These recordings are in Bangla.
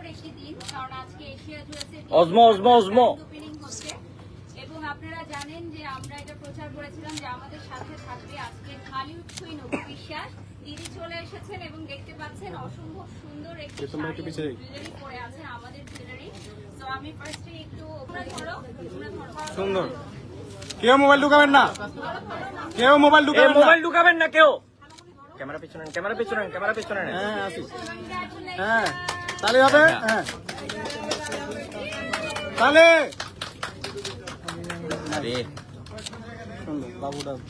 সুন্দর দিন কারণ আজকে এশিয়া জুয়েসের অজমো, অজমো, অজমো। এবং আপনারা জানেন যে আমরা এটা প্রচার করেছিলাম যে আমাদের সাথে থাকবে আজকে বিশ্বাস। দিদি চলে এসেছেন এবং দেখতে পাচ্ছেন অসম্ভব সুন্দর একটি তোমরা একটু জুয়েলারি পরে আছেন আমাদের জুয়েলারি তো আমি ফার্স্টে একটু ধরো সুন্দর। কেউ মোবাইল ঢুকাবেন না। কেউ মোবাইল ঢুকাবেন মোবাইল ঢুকাবেন না কেউ। ক্যামেরা পিছনে ক্যামেরা পিছনে ক্যামেরা পিছনে হ্যাঁ আসি হ্যাঁ। তাহলে হবে? হ্যাঁ। তাহলে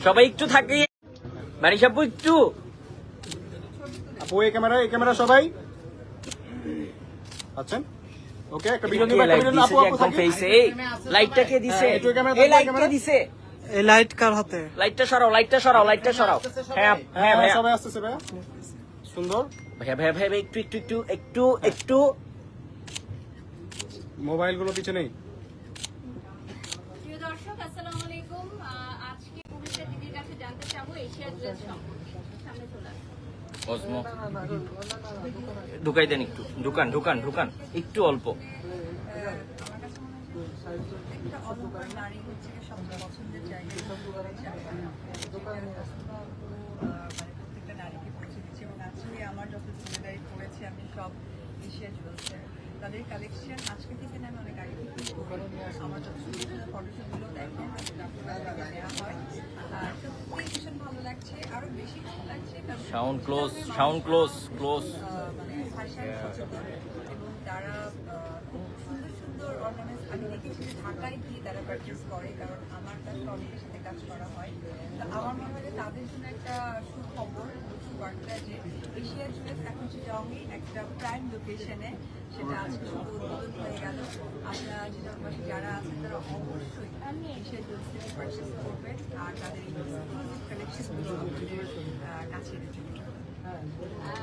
সবাই একটু থাকি। একটু। আপু এই ক্যামেরা এই ক্যামেরা সবাই। আচ্ছেন ওকে একটা ভিডিও নিবা একটা ভিডিও আপু আপু থাকি? এই লাইটটা কে দিছে? ক্যামেরা এই লাইট কে দিছে। এই লাইট কার হাতে? লাইটটা সরাও লাইটটা সরাও লাইটটা সরাও। হ্যাঁ হ্যাঁ হ্যাঁ সবাই আসতেছে সুন্দর। ভাইয়া ভাইয়া ভাইয়া একটু একটু একটু একটু একটু। মোবাইলগুলো পিছনে নেই। প্রিয় দর্শক আসসালামু আলাইকুম। আজকে পুলিশের দিদির কাছে জানতে চাবো এশিয়া জুয়েল সম্পর্কে। সামনে চলে অজমো। ঢুকাই দেন একটু। ঢুকান ঢুকান ঢুকান। একটু অল্প। হচ্ছে সবচেয়ে পছন্দের জায়গা যেটা মানে প্রত্যেকটা নারীকে পৌঁছে আজকে আমার যত জুয়েলারি করেছে আমি সব এশিয়া জুয়েলসের তাদের কালেকশন আজকে থেকে না আমি অনেক আগে থেকে আমার যত ফটোশুটগুলো দেখেন হয় আর সত্যি ভীষণ ভালো লাগছে আরও বেশি ভালো লাগছে sound close sound close close মানে ভাষায় সচেতন এবং তারা অর্নামেন্টস আমি দেখেছি যে ঢাকায় গিয়ে তারা পারচেস করে কারণ আমার কাছে অনেকের সাথে কাজ করা হয়। তো আমার মনে হয় তাদের জন্য একটা সুখবর সুবার্তা যে এশিয়া জুড়ে এখন চিটংয়ে একটা প্রাইম লোকেশনে সেটা আজকে শুধু উদ্বোধন হয়ে গেল। আপনারা চিটংবাসী যারা আছেন তারা অবশ্যই এশিয়া জুয়েলস থেকে পারচেস করবেন আর তাদের কালেকশনগুলো কাছে আহ,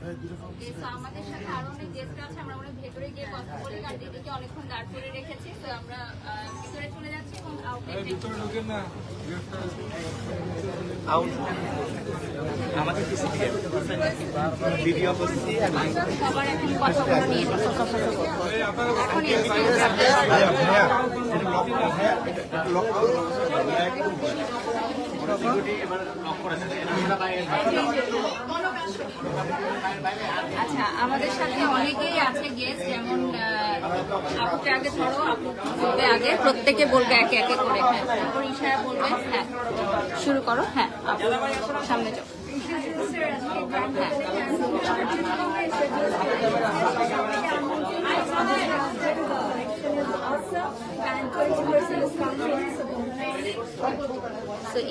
আমাদের সাথে আরও অনেক গেস্ট আছে আমরা অনেক ভেতরে গিয়ে কথা বলি আর দিদিকে অনেকক্ষণ দাঁড় করে রেখেছি তো আমরা ভিতরে চলে যাচ্ছি এবং আউটলেট আমাকে কিছু সবার এখন কথাগুলো নিয়ে এখন আচ্ছা আমাদের সাথে অনেকেই আছে গেস্ট যেমন আপুকে আগে ধরো, আপু বলবে আগে, প্রত্যেকে বলবে একে একে করে। হ্যাঁ তারপর ইশারা বলবে হ্যাঁ শুরু করো। হ্যাঁ সামনে যাও।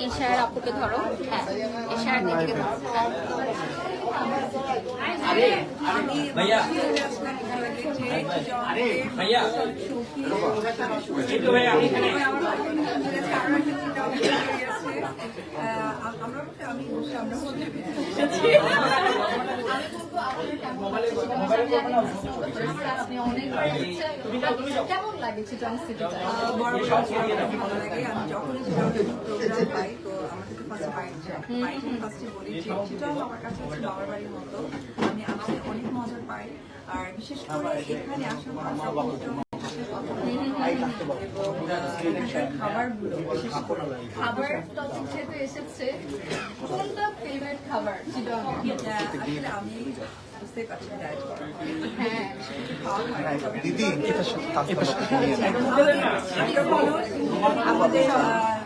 ইশার আপুকে ধরো। হ্যাঁ ইশার দিদিকে ধরো? এখানে আমি আমরা কেমন লাগে চিটং লাগে আমি চিটংয়ে প্রোগ্রাম পাই ফার্স্ট বাইট যায় ফার্স্টে বলি যে চিটং আমার কাছে হচ্ছে বাবার বাড়ির মতো। আমি আসলে অনেক মজা পাই আর বিশেষ করে এখানে আসলে খাবারগুলো বিশেষ করে খাবার টপিক যেহেতু এসেছে কোনটা ফেভারিট খাবার? আমি বুঝতেই পারছি হ্যাঁ। দিদি আমাদের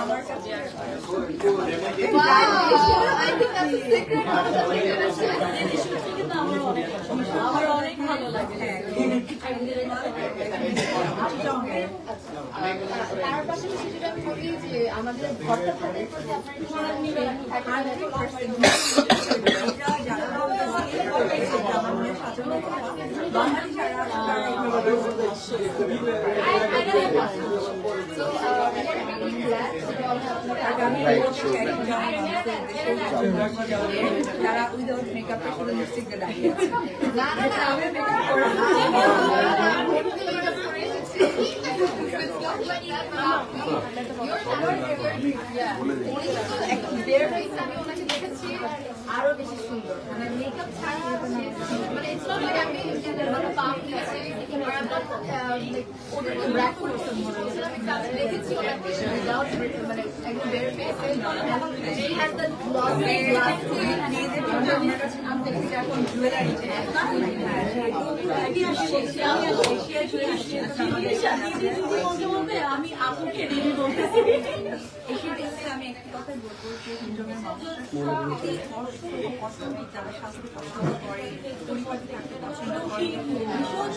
আমরা that's a secret. তার পাশাপাশি যেটা আমি বলি যে আমাদের ঘরটা থাকে যে আপনার যারা বাঙালি যারা তারা উইদাউট মেকআপ শুধু লিপস্টিক আরও বেশি সুন্দর মানে মেকআপ ছাড়া মানে it's not like আমি মানে পাম দিয়েছি or I'm not, uh, like, ওদের তো black করছে মনে হচ্ছে। আমি কাজ দেখেছি ওনাকে মানে একদম bare face A. She has the glossy glass skin. মেয়েদের আমার কাছে নাম দেখেছি এখন জুয়েলারি আমি আপুকে দিদি বলতেছি আমি একটি কথাই বলব যে অসংখ্য কসমেটিক যারা স্বাস্থ্য পছন্দ করে পরিপাটি থাকতে পছন্দ করে ভীষণ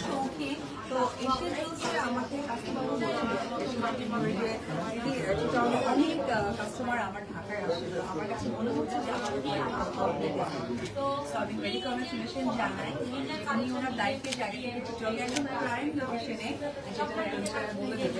তো জুয়েলসে আমাকে কাস্টমার অনেক কাস্টমার আমার ঢাকায় আমার কাছে মনে হচ্ছে যে তো আমি ভেরি কংগ্রেচুলেশন জানাই আমি ওনার দায়িত্বের জায়গা থেকে চলে প্রাইম লোকেশনে যেটা বলে দেবে।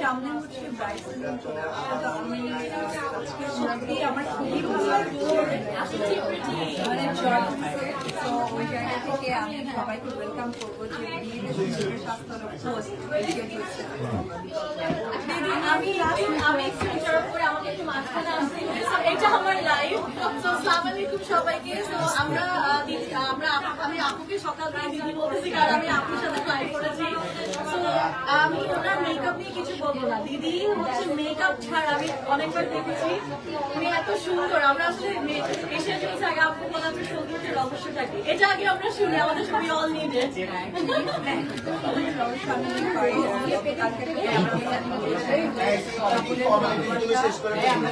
সামনে হচ্ছে আজকে আমার খুবই ভালো মানে ওই জায়গা থেকে আমি সবাইকে ওয়েলকাম করব যে স্বাস্থ্য আমি আমি এটা আমার লাইভ তো আসসালামু আলাইকুম সবাইকে তো আমরা আমরা আমি আপুকে সকাল থেকে দিদি বলতেছি কারণ আমি আপুর সাথে ফ্লাই করেছি তো আমি ওনার মেকআপ নিয়ে কিছু বলব না দিদি হচ্ছে মেকআপ ছাড়া আমি অনেকবার দেখেছি উনি এত সুন্দর আমরা আসলে এশিয়া জুয়েলস আগে আপু বলা যে সৌন্দর্যের রহস্যটা কি এটা আগে আমরা শুনি আমাদের সবই অল নিডেড আর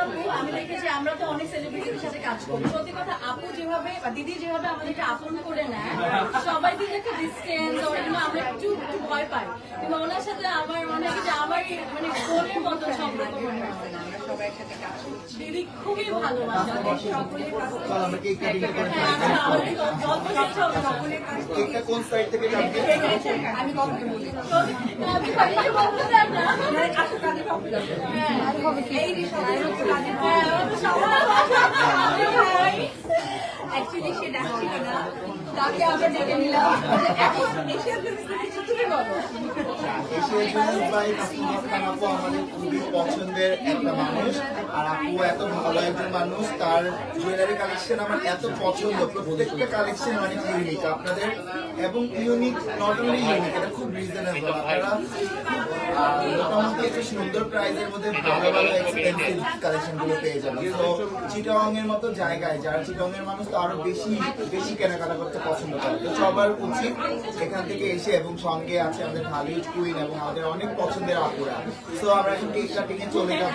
আপু আমি দেখেছি আমরা তো অনেক সেলিব্রিটিদের সাথে কাজ করি সত্যি কথা যেভাবে দিদি যেভাবে আমাদেরকে আপন করে নেয় সবাই কিন্তু ডিস্টেন্স আমরা একটু ভয় পাই কিন্তু ওনার সাথে আমার মনে হয় যে মানে মতো সম্পর্ক মনে হয় সবাই একসাথে কাজ করছি খুবই ভালোবাসা হ্যাঁ, আচ্ছা, কোন সাইড থেকে আমি বলি মানে হ্যাঁ, অ্যাকচুয়ালি সে ডাকছিল না তাকে আমরা ডেকে নিলাম আপু আমাদের খুবই পছন্দের একটা মানুষ আর এত ভালো একজন মানুষ তার জুয়েলারি কালেকশন আমার এত পছন্দ প্রত্যেকটা কালেকশন অনেক ইউনিক আপনাদের এবং ইউনিক নট খুব মোটামুটি একটা সুন্দর প্রাইসের মধ্যে ভালো ভালো পেয়ে যাবেন। তো মতো জায়গায় যারা চিটং মানুষ, তো আরও বেশি বেশি কেনাকাটা করতে পছন্দ করে। তো সবার উচিত এখান থেকে এসে এবং সঙ্গে আছে আমাদের ঢালিউড কুইন এবং আমাদের অনেক পছন্দের আপুরা। তো আমরা এখন কেক কাটিং এ চলে যাব।